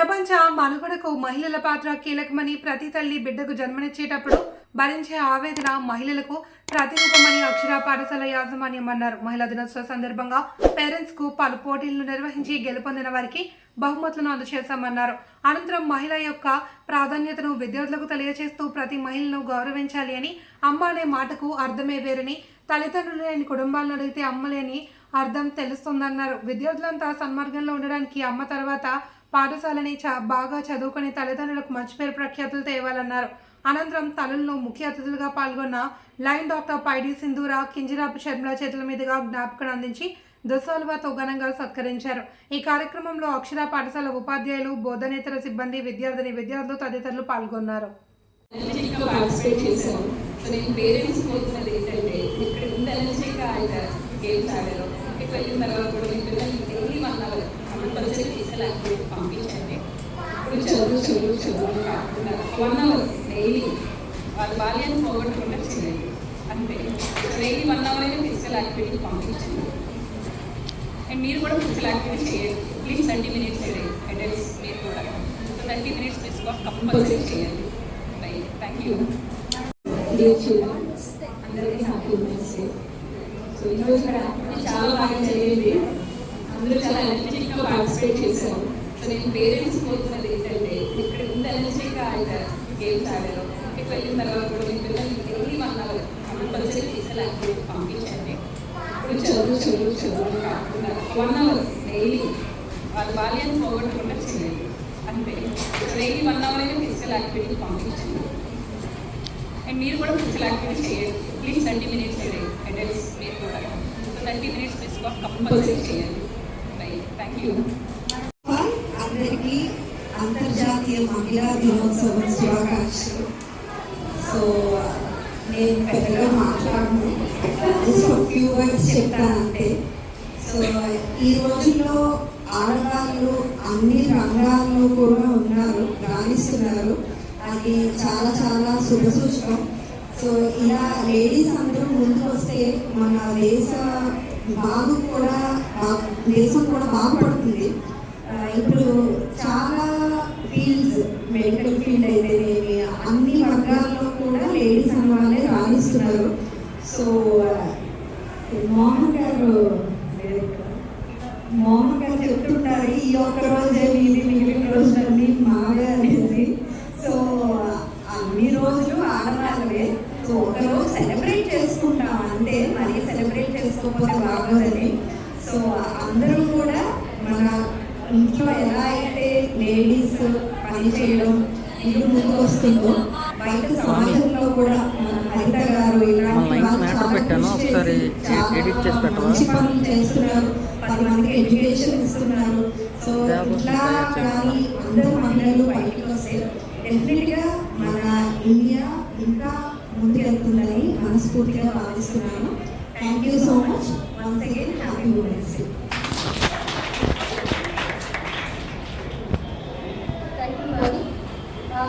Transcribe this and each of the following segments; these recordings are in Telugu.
ప్రపంచ మనుగడకు మహిళల పాత్ర కీలకమని ప్రతి తల్లి బిడ్డకు జన్మనిచ్చేటప్పుడు భరించే ఆవేదన మహిళలకు ప్రతిరూపమని అక్షర పాఠశాల యాజమాన్యం అన్నారు మహిళా దినోత్సవ సందర్భంగా పేరెంట్స్కు పలు పోటీలను నిర్వహించి గెలుపొందిన వారికి బహుమతులను అందజేశామన్నారు. అనంతరం మహిళ యొక్క ప్రాధాన్యతను విద్యార్థులకు తెలియజేస్తూ ప్రతి మహిళను గౌరవించాలి అని అమ్మ అనే మాటకు అర్థమే వేరని తల్లిదండ్రులు లేని కుటుంబాలను అడిగితే అమ్మలేని అర్థం తెలుస్తుందన్నారు. విద్యార్థులంతా సన్మార్గంలో ఉండడానికి అమ్మ తర్వాత పాఠశాలని చ బాగా చదువుకుని తల్లిదండ్రులకు మంచి పేరు ప్రఖ్యాతులు తేవాలన్నారు. అనంతరం తల్లులను ముఖ్య అతిథులుగా పాల్గొన్న లైన్ డాక్టర్ పైడి సింధూర కింజిరాపు శర్మల చేతుల మీదుగా జ్ఞాపకం అందించి దశాలువాతో ఘనంగా సత్కరించారు. ఈ కార్యక్రమంలో అక్షర పాఠశాల ఉపాధ్యాయులు బోధనేతర సిబ్బంది విద్యార్థిని విద్యార్థులు తదితరులు పాల్గొన్నారు. ఎనర్జెటిక్గా పంపించండి. ఇప్పుడు చదువు చదువు చదువు. కాకుండా వన్ అవర్ డైలీ. వాళ్ళ బాల్యాన్ని పోగొట్టకుండా చేయండి అంతే. డైలీ వన్ అవర్ అయినా ఫిజికల్ యాక్టివిటీ పంపించండి. అండ్ మీరు కూడా ఫిజికల్ యాక్టివిటీ చేయండి. ప్లీజ్ థర్టీ మినిట్స్ అటెండ్స్ మీరు కూడా. థర్టీ మినిట్స్ తీసుకో కంపల్సరీ చేయండి. థ్యాంక్ యూ డియర్ అందరికీ హ్యాపీ సో ఈరోజు ఇక్కడ చాలా బాగా జరిగింది. అందరూ చాలా ఎనర్జెటిక్గా పార్టిసిపేట్ చేశారు. సో నేను పేరెంట్స్ కోరుతున్నది ఏంటంటే ఇక్కడ ఇంత ఎనర్జెటిక్గా ఆయన గేమ్స్ ఆడారు. ఇంటికి వెళ్ళిన తర్వాత కూడా మీ పిల్లల్ని daily one compulsory physical activity పంపించండి. ఇప్పుడు చదువు చదువు చదువు కాకుండా వన్ అవర్ డైలీ వాళ్ళ బాల్యాన్ని పోగొట్టకుండా చేయండి అంతే. డైలీ వన్ అవర్ అయినా ఫిజికల్ యాక్టివిటీ పంపించండి. అండ్ మీరు కూడా ఫిజికల్ యాక్టివిటీ చేయండి. ప్లీజ్ థర్టీ మినిట్స్ అటెండ్స్ మీరు కూడా. థర్టీ మినిట్స్ తీసుకో కంపల్సరీ చేయండి. అందరికీ అంతర్జాతీయ మహిళా దినోత్సవం శుభాకాంక్షలు. సో నేను పెద్దగా మాట్లాడను. జస్ట్ ఫ్యూ వర్డ్స్ చెప్తానంటే సో ఈ రోజుల్లో ఆడవాళ్ళు అన్ని రంగాల్లో కూడా ఉన్నారు రాణిస్తున్నారు. అది చాలా చాలా శుభసూచకం. సో ఇలా లేడీస్ అందరూ ముందు వస్తే మన దేశ బాగు కూడా దేశం కూడా బాగుపడుతుంది ఇప్పుడు చాలా ఫీల్డ్స్ మెడికల్ ఫీల్డ్ అయితేనేమి అన్ని వర్గాల్లో కూడా లేడీస్ అన్న వాళ్ళే రాణిస్తున్నారు. సో మోహన్ గారు మోహన్ గారు చెప్తుంటారు ఈ ఒక్క రోజు ఆడవాళ్ళవే సో ఒక రోజు సెలబ్రేట్ చేసుకుంటాం. అంతే మరి సెలబ్రేట్ చేసుకోకపోతే బాగోదని సో అందరూ కూడా మన ఇంట్లో ఎలా అయితే లేడీస్ పని చేయడం ఇల్లు ముందుకు వస్తుందో బయట సమాజంలో కూడా మన హరిత గారు ఇలాంటి ఎడిట్ చేసి? మంచి పనులు చేస్తున్నారు. పది మందికి ఎడ్యుకేషన్ ఇస్తున్నారు. సో ఇట్లా కానీ అందరూ మహిళలు బయటకు వస్తే డెఫినెట్గా మన ఇండియా ఇంకా ముందు ముందుకెళ్తుందని మనస్ఫూర్తిగా భావిస్తున్నాను. Thank you so much once again happy women's day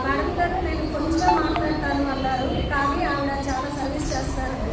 madam గారు నేను కొంచెం మాట్లాడతాను అన్నారు. కానీ ఆవిడ చాలా సర్వీస్ చేస్తారు.